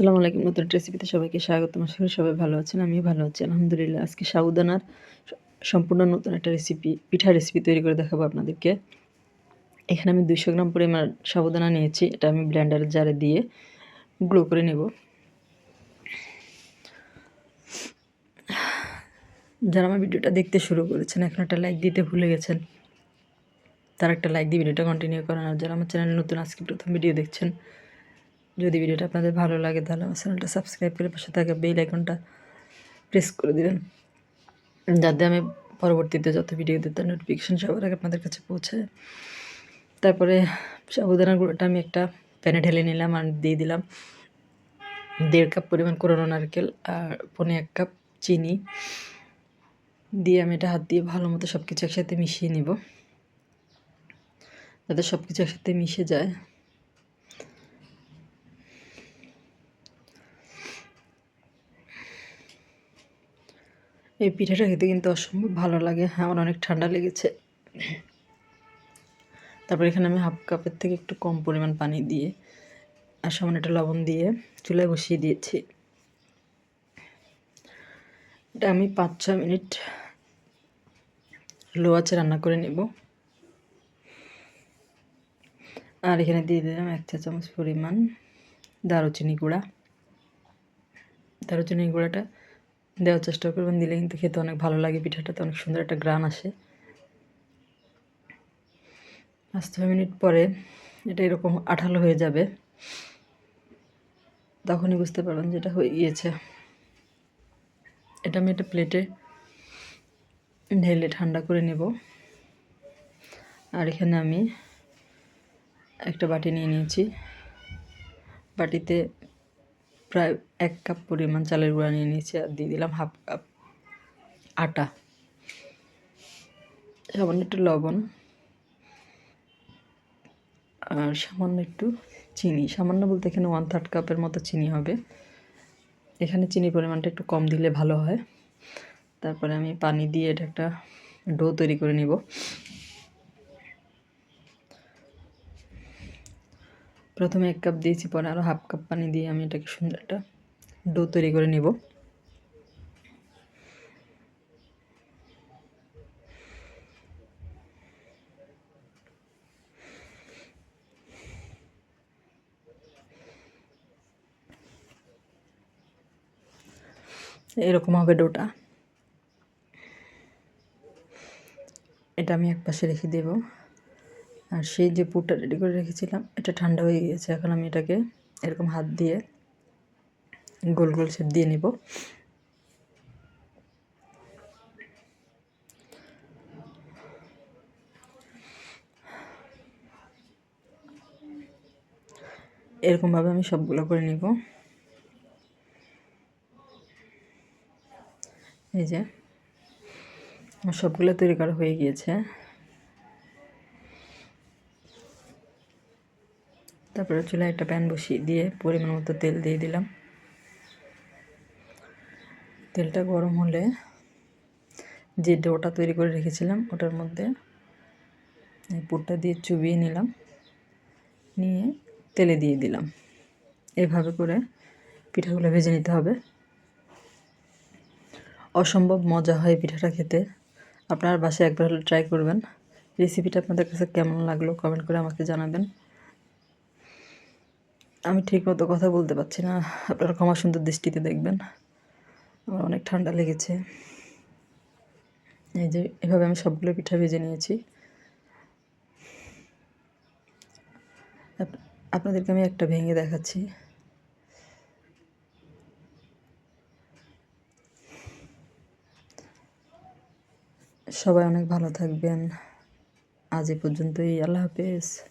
আসসালামু আলাইকুম। নতুন রেসিপিতে সবাইকে স্বাগত আশা করি সবাই ভালো আছেন, আমিও ভালো আছি। আলহামদুলিল্লাহ, আজকে সাউদানার সম্পূর্ণ নতুন একটা রেসিপি পিঠা রেসিপি তৈরি করে দেখাবো আপনাদেরকে। এখানে আমি দুইশো গ্রাম পরিমাণ সাবুদানা নিয়েছি। এটা আমি ব্লেন্ডার জারে দিয়ে গুঁড়ো করে নেব। যারা আমার ভিডিওটা দেখতে শুরু করেছেন, এখন একটা লাইক দিতে ভুলে গেছেন, তারা একটা লাইক দিয়ে ভিডিওটা কন্টিনিউ করেন। আর যারা আমার চ্যানেল নতুন, আজকে প্রথম ভিডিও দেখছেন যদি ভিডিওটা আপনাদের ভালো লাগে, তাহলে আমার চ্যানেলটা সাবস্ক্রাইব করে পাশে থাকা বেল আইকনটা প্রেস করে দিবেন। যাতে আমি পরবর্তীতে যত ভিডিও দিই তার নোটিফিকেশান সবার আগে আপনাদের কাছে পৌঁছে তারপরে সাবুদানার গুঁড়োটা আমি একটা প্যানে ঢেলে নিলাম আর দিয়ে দিলাম দেড় কাপ পরিমাণ কোরানো নারকেল আর পনে এক কাপ চিনি। দিয়ে আমি এটা হাত দিয়ে ভালো মতো সব কিছু একসাথে মিশিয়ে নিব। যাতে সব কিছু একসাথে মিশে যায়। এই পিঠাটা খেতে কিন্তু অসম্ভব ভালো লাগে। হ্যাঁ আমার অনেক ঠান্ডা লেগেছে। তারপর এখানে আমি হাফ কাপের থেকে একটু কম পরিমাণ পানি দিয়ে আর সামান্য একটা লবণ দিয়ে চুলায় বসিয়ে দিয়েছি। এটা আমি পাঁচ ছ মিনিট লো আছে রান্না করে নেব। আর এখানে দিয়ে দিলাম এক চা চামচ পরিমাণ দারুচিনি গুঁড়া। দারুচিনি গুঁড়াটা দেওয়ার চেষ্টা করবেন, দিলে কিন্তু খেতে অনেক ভালো লাগে, পিঠাটাতে অনেক সুন্দর একটা গ্রান আসে। পাঁচ ছয় মিনিট পরে এটা এরকম আঠালো হয়ে যাবে, তখনই বুঝতে পারবেন যে এটা হয়ে গিয়েছে। এটা আমি একটা প্লেটে ঢেলে ঠান্ডা করে নেব। আর এখানে আমি একটা বাটি নিয়ে নিয়েছি। বাটিতে প্রায় এক কাপ পরিমাণ চালের গুঁড়া নিয়ে নিয়েছি আর দিয়ে দিলাম হাফ কাপ আটা, সামান্য একটু লবণ আর সামান্য একটু চিনি। সামান্য বলতে এখানে ওয়ান থার্ড কাপের মতো চিনি হবে। এখানে চিনির পরিমাণটা একটু কম দিলে ভালো হয়। তারপরে আমি পানি দিয়ে এটা একটা ডো তৈরি করে নিব। প্রথমে এক কাপ দিয়েছি, পরে আরও হাফ কাপ পানি দিয়ে আমি এটাকে সুন্দর একটা ডো তৈরি করে নেব। এরকম হবে ডোটা। এটা আমি এক পাশে রেখে দেবো। আর সেই যে পুরটা রেডি করে রেখেছিলাম, এটা ঠান্ডা হয়ে গিয়েছে। এখন আমি এটাকে এরকম হাত দিয়ে গোল গোল শেপ দিয়ে নিব। এরকমভাবে আমি সবগুলো করে নিব। এই যে আমার সবগুলো তৈরি করা হয়ে গিয়েছে। তারপরে চুলায় একটা প্যান বসিয়ে দিয়ে পরিমাণ মতো তেল দিয়ে দিলাম। তেলটা গরম হলে যে ডোটা তৈরি করে রেখেছিলাম, ওটার মধ্যে এই পুরটা দিয়ে চুবিয়ে নিলাম। নিয়ে তেলে দিয়ে দিলাম। এভাবে করে পিঠাগুলো ভেজে নিতে হবে। অসম্ভব মজা হয় পিঠাটা খেতে। আপনার বাসায় একবার হলে ট্রাই করবেন। রেসিপিটা আপনাদের কাছে কেমন লাগল কমেন্ট করে আমাকে জানাবেন। আমি ঠিক মতো কথা বলতে পারছি না। আপনারা ক্ষমা সুন্দর দৃষ্টিতে দেখবেন। আমার অনেক ঠান্ডা লেগেছে। এই যে, এভাবে আমি সবগুলো পিঠা ভেজে নিয়েছি। আপনাদেরকে আমি একটা ভেঙে দেখাচ্ছি। সবাই অনেক ভালো থাকবেন। আজ এ পর্যন্তই। আল্লাহ হাফেজ।